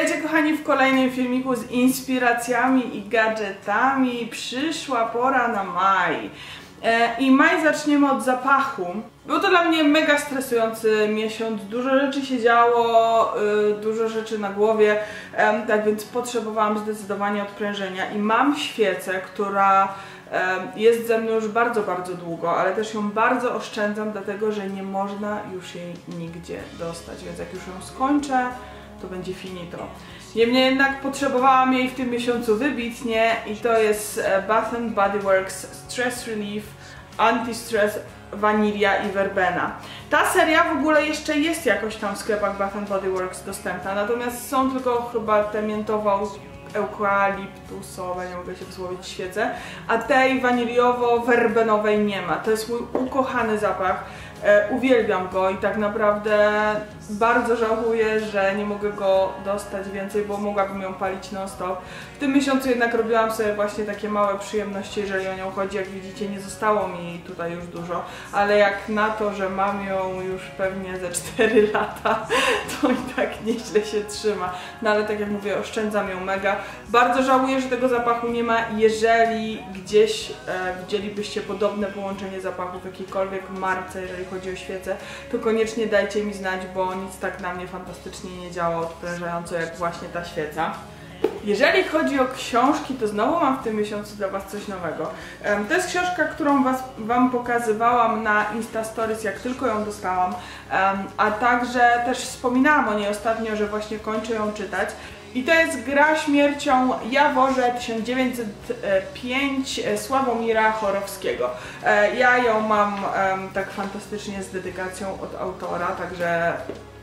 Witajcie kochani w kolejnym filmiku z inspiracjami i gadżetami. Przyszła pora na maj. E, I maj zaczniemy od zapachu. Był to dla mnie mega stresujący miesiąc, dużo rzeczy się działo, y, dużo rzeczy na głowie, tak więc potrzebowałam zdecydowanie odprężenia i mam świecę, która jest ze mną już bardzo, bardzo długo, ale też ją bardzo oszczędzam, dlatego że nie można już jej nigdzie dostać, więc jak już ją skończę, to będzie finito. Niemniej jednak potrzebowałam jej w tym miesiącu wybitnie i to jest e, Bath Body Works Stress Relief Anti-Stress Vanilla i Verbena. Ta seria w ogóle jeszcze jest jakoś tam w sklepach Bath Body Works dostępna, natomiast są tylko chyba te miętowo eukaliptusowe, nie mogę się wysłowić, świece, a tej waniliowo-werbenowej nie ma. To jest mój ukochany zapach. E, uwielbiam go i tak naprawdę bardzo żałuję, że nie mogę go dostać więcej, bo mogłabym ją palić non stop. W tym miesiącu jednak robiłam sobie właśnie takie małe przyjemności, jeżeli o nią chodzi. Jak widzicie, nie zostało mi tutaj już dużo, ale jak na to, że mam ją już pewnie ze 4 lata, to i tak nieźle się trzyma. No ale tak jak mówię, oszczędzam ją mega. Bardzo żałuję, że tego zapachu nie ma. Jeżeli gdzieś e, widzielibyście podobne połączenie zapachów w jakiejkolwiek marce, jeżeli chodzi o świece, to koniecznie dajcie mi znać, bo nic tak na mnie fantastycznie nie działa odprężająco jak właśnie ta świeca. Jeżeli chodzi o książki, to znowu mam w tym miesiącu dla Was coś nowego. To jest książka, którą was, Wam pokazywałam na Insta Stories, jak tylko ją dostałam, a także też wspominałam o niej ostatnio, że właśnie kończę ją czytać. I to jest Gra śmiercią Jaworze 1905 e, Sławomira Chorowskiego. E, ja ją mam tak fantastycznie z dedykacją od autora, także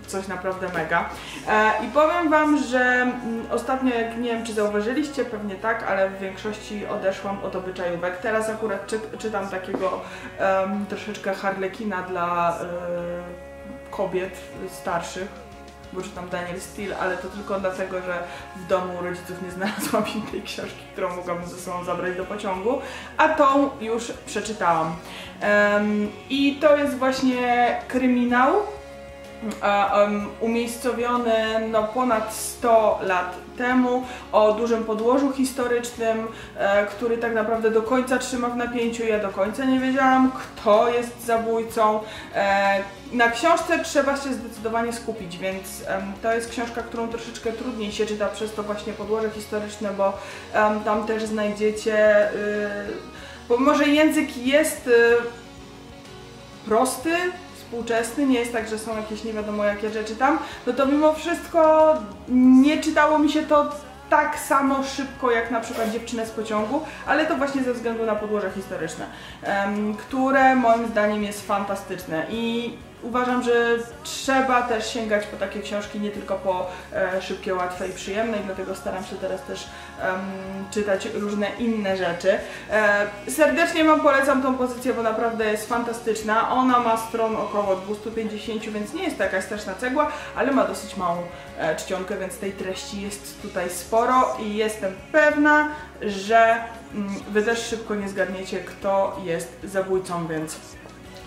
coś naprawdę mega. E, I powiem Wam, że mm, ostatnio, jak nie wiem czy zauważyliście, pewnie tak, ale w większości odeszłam od obyczajówek. Teraz akurat czy, czytam takiego um, troszeczkę harlekina dla kobiet starszych, czytam Daniel Steele, ale to tylko dlatego, że w domu rodziców nie znalazłam innej książki, którą mogłabym ze sobą zabrać do pociągu, a tą już przeczytałam. Um, I to jest właśnie kryminał, um, umiejscowiony no, ponad 100 lat temu, o dużym podłożu historycznym, e, który tak naprawdę do końca trzyma w napięciu. Ja do końca nie wiedziałam, kto jest zabójcą. E, na książce trzeba się zdecydowanie skupić, więc to jest książka, którą troszeczkę trudniej się czyta przez to właśnie podłoże historyczne, bo tam też znajdziecie, y, bo może język jest y, prosty, współczesny, nie jest tak, że są jakieś nie wiadomo jakie rzeczy tam, no to mimo wszystko nie czytało mi się to tak samo szybko jak na przykład dziewczynę z pociągu, ale to właśnie ze względu na podłoże historyczne, które moim zdaniem jest fantastyczne. I uważam, że trzeba też sięgać po takie książki nie tylko po e, szybkie, łatwe i przyjemne i dlatego staram się teraz też czytać różne inne rzeczy. E, serdecznie Wam polecam tą pozycję, bo naprawdę jest fantastyczna. Ona ma stron około 250, więc nie jest taka straszna cegła, ale ma dosyć małą e, czcionkę, więc tej treści jest tutaj sporo i jestem pewna, że mm, Wy też szybko nie zgadniecie, kto jest zabójcą, więc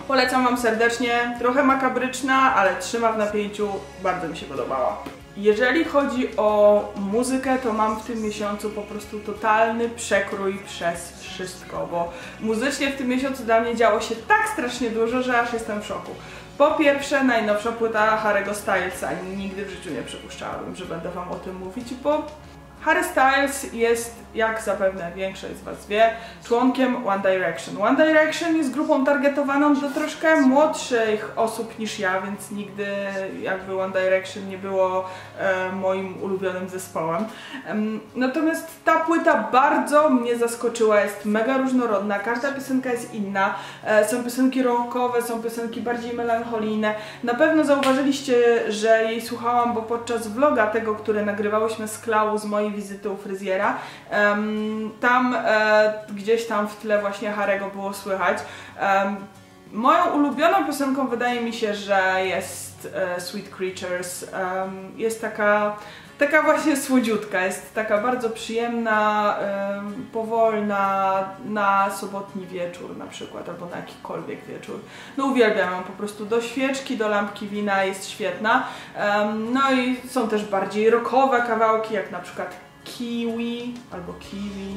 Polecam Wam serdecznie, trochę makabryczna, ale trzyma w napięciu, bardzo mi się podobała. Jeżeli chodzi o muzykę, to mam w tym miesiącu po prostu totalny przekrój przez wszystko, bo muzycznie w tym miesiącu dla mnie działo się tak strasznie dużo, że aż jestem w szoku. Po pierwsze, najnowsza płyta Harry'ego Stylesa. Nigdy w życiu nie przypuszczałabym, że będę Wam o tym mówić, bo Harry Styles jest, jak zapewne większość z Was wie, członkiem One Direction. One Direction jest grupą targetowaną do troszkę młodszych osób niż ja, więc nigdy jakby One Direction nie było e, moim ulubionym zespołem. Natomiast ta płyta bardzo mnie zaskoczyła, jest mega różnorodna, każda piosenka jest inna. E, są piosenki rockowe, są piosenki bardziej melancholijne. Na pewno zauważyliście, że jej słuchałam, bo podczas vloga tego, które nagrywałyśmy z Klau z mojej wizyty u fryzjera. Tam e, gdzieś tam w tle właśnie Harego było słychać. Moją ulubioną piosenką wydaje mi się, że jest e, Sweet Creatures. Jest taka taka właśnie słodziutka, jest taka bardzo przyjemna, powolna na sobotni wieczór na przykład, albo na jakikolwiek wieczór. No uwielbiam ją po prostu do świeczki, do lampki wina jest świetna. No i są też bardziej rockowe kawałki, jak na przykład Kiwi albo Kiwi.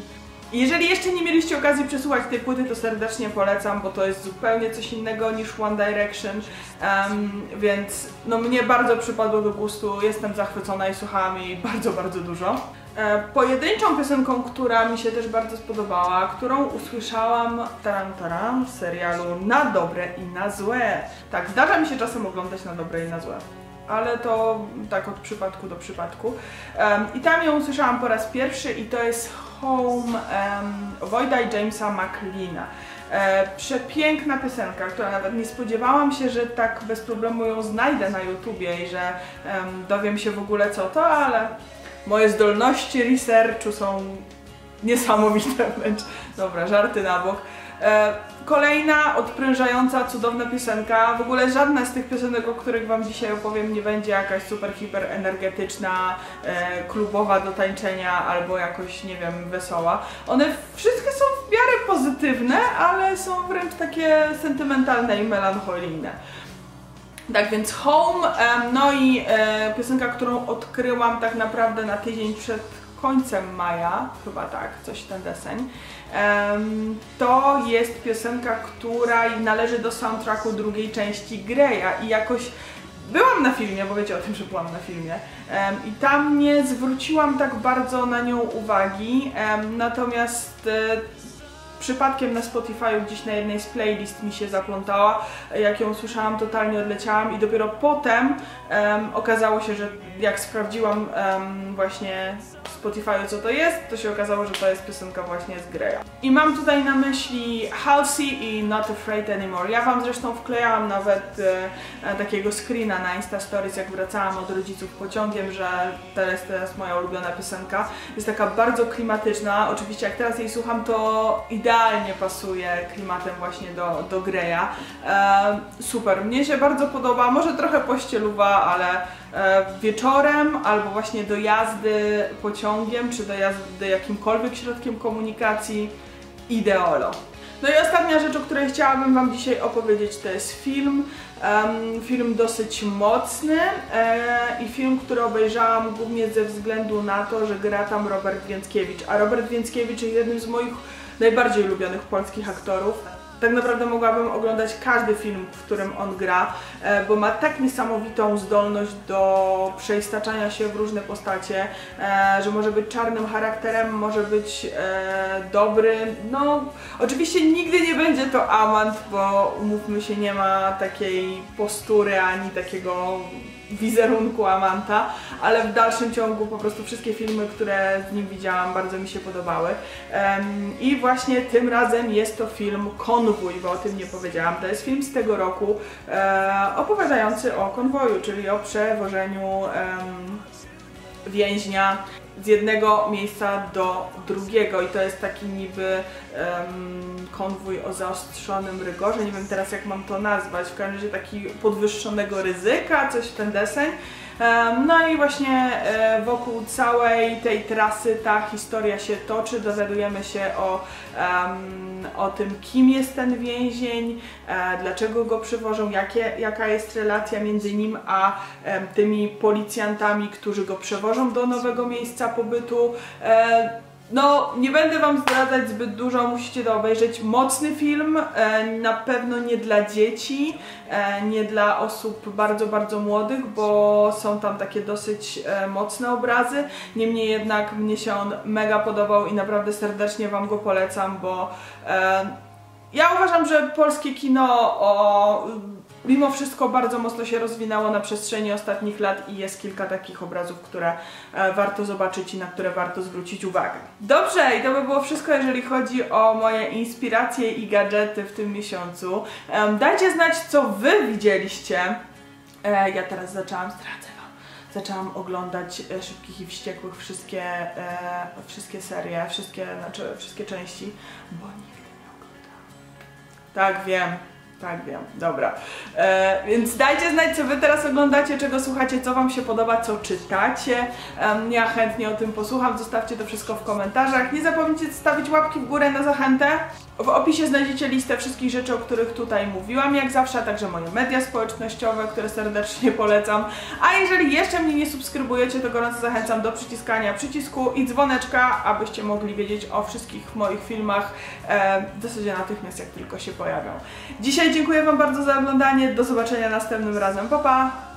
Jeżeli jeszcze nie mieliście okazji przesłuchać tej płyty, to serdecznie polecam, bo to jest zupełnie coś innego niż One Direction, um, więc no mnie bardzo przypadło do gustu, jestem zachwycona i słuchałam jej bardzo, bardzo dużo. E, pojedynczą piosenką, która mi się też bardzo spodobała, którą usłyszałam taram, taram, w serialu Na dobre i na złe. Tak, zdarza mi się czasem oglądać na dobre i na złe ale to tak od przypadku do przypadku. Um, I tam ją usłyszałam po raz pierwszy i to jest Home um, Wojda i Jamesa McLeana. E, przepiękna piosenka, która nawet nie spodziewałam się, że tak bez problemu ją znajdę na YouTubie i że um, dowiem się w ogóle co to, ale moje zdolności researchu są niesamowite wręcz. Dobra, żarty na bok. E, kolejna odprężająca, cudowna piosenka. W ogóle żadna z tych piosenek, o których Wam dzisiaj opowiem, nie będzie jakaś super, hiper energetyczna, e, klubowa do tańczenia albo jakoś, nie wiem, wesoła. One wszystkie są w miarę pozytywne, ale są wręcz takie sentymentalne i melancholijne. Tak więc Home, no i e, piosenka, którą odkryłam tak naprawdę na tydzień przed końcem maja, chyba tak, coś ten deseń. To jest piosenka, która należy do soundtracku drugiej części Greya i jakoś byłam na filmie, bo wiecie o tym, że byłam na filmie. I tam nie zwróciłam tak bardzo na nią uwagi, natomiast e, przypadkiem na Spotify gdzieś na jednej z playlist mi się zaplątała, jak ją słyszałam totalnie odleciałam i dopiero potem um, okazało się, że jak sprawdziłam um, właśnie Spotify co to jest, to się okazało, że to jest piosenka właśnie z Greya. I mam tutaj na myśli Halsey i Not Afraid Anymore. Ja Wam zresztą wklejałam nawet e, e, takiego screena na Insta Stories, jak wracałam od rodziców pociągiem, że to jest teraz moja ulubiona piosenka. Jest taka bardzo klimatyczna. Oczywiście jak teraz jej słucham, to idealnie pasuje klimatem właśnie do, do Greya. E, super, mnie się bardzo podoba, może trochę pościeluwa, ale wieczorem albo właśnie do jazdy pociągiem czy do jazdy jakimkolwiek środkiem komunikacji ideolo. No i ostatnia rzecz, o której chciałabym Wam dzisiaj opowiedzieć, to jest film. Um, film dosyć mocny e, i film, który obejrzałam głównie ze względu na to, że gra tam Robert Więckiewicz. A Robert Więckiewicz jest jednym z moich najbardziej ulubionych polskich aktorów tak naprawdę mogłabym oglądać każdy film, w którym on gra, e, bo ma tak niesamowitą zdolność do przeistaczania się w różne postacie, e, że może być czarnym charakterem, może być e, dobry. No, oczywiście nigdy nie będzie to amant, bo umówmy się, nie ma takiej postury ani takiego wizerunku Amanta, ale w dalszym ciągu po prostu wszystkie filmy, które z nim widziałam, bardzo mi się podobały. I właśnie tym razem jest to film Konwój, bo o tym nie powiedziałam. To jest film z tego roku e, opowiadający o konwoju, czyli o przewożeniu więźnia z jednego miejsca do drugiego i to jest taki niby um, konwój o zaostrzonym rygorze, nie wiem teraz jak mam to nazwać, w każdym razie taki podwyższonego ryzyka, coś w ten deseń. No i właśnie e, wokół całej tej trasy ta historia się toczy, dowiadujemy się o, o tym, kim jest ten więzień, e, dlaczego go przywożą, jakie, jaka jest relacja między nim a tymi policjantami, którzy go przewożą do nowego miejsca pobytu. No, nie będę Wam zdradzać zbyt dużo, musicie to obejrzeć. Mocny film, e, na pewno nie dla dzieci, e, nie dla osób bardzo, bardzo młodych, bo są tam takie dosyć e, mocne obrazy. Niemniej jednak mnie się on mega podobał i naprawdę serdecznie Wam go polecam, bo ja uważam, że polskie kino o mimo wszystko bardzo mocno się rozwinęło na przestrzeni ostatnich lat i jest kilka takich obrazów, które e, warto zobaczyć i na które warto zwrócić uwagę. Dobrze, i to by było wszystko, jeżeli chodzi o moje inspiracje i gadżety w tym miesiącu. Dajcie znać, co Wy widzieliście. E, ja teraz zaczęłam, Wam, zaczęłam oglądać e, Szybkich i Wściekłych wszystkie, wszystkie serie, wszystkie, znaczy wszystkie części, bo nigdy nie oglądałam. Tak, wiem, Tak, wiem, dobra. E, więc dajcie znać, co wy teraz oglądacie, czego słuchacie, co wam się podoba, co czytacie. Em, ja chętnie o tym posłucham, zostawcie to wszystko w komentarzach. Nie zapomnijcie zostawić łapki w górę na zachętę. W opisie znajdziecie listę wszystkich rzeczy, o których tutaj mówiłam, jak zawsze, a także moje media społecznościowe, które serdecznie polecam. A jeżeli jeszcze mnie nie subskrybujecie, to gorąco zachęcam do przyciskania przycisku i dzwoneczka, abyście mogli wiedzieć o wszystkich moich filmach e, w zasadzie natychmiast, jak tylko się pojawią. Dzisiaj dziękuję Wam bardzo za oglądanie, do zobaczenia następnym razem, pa pa!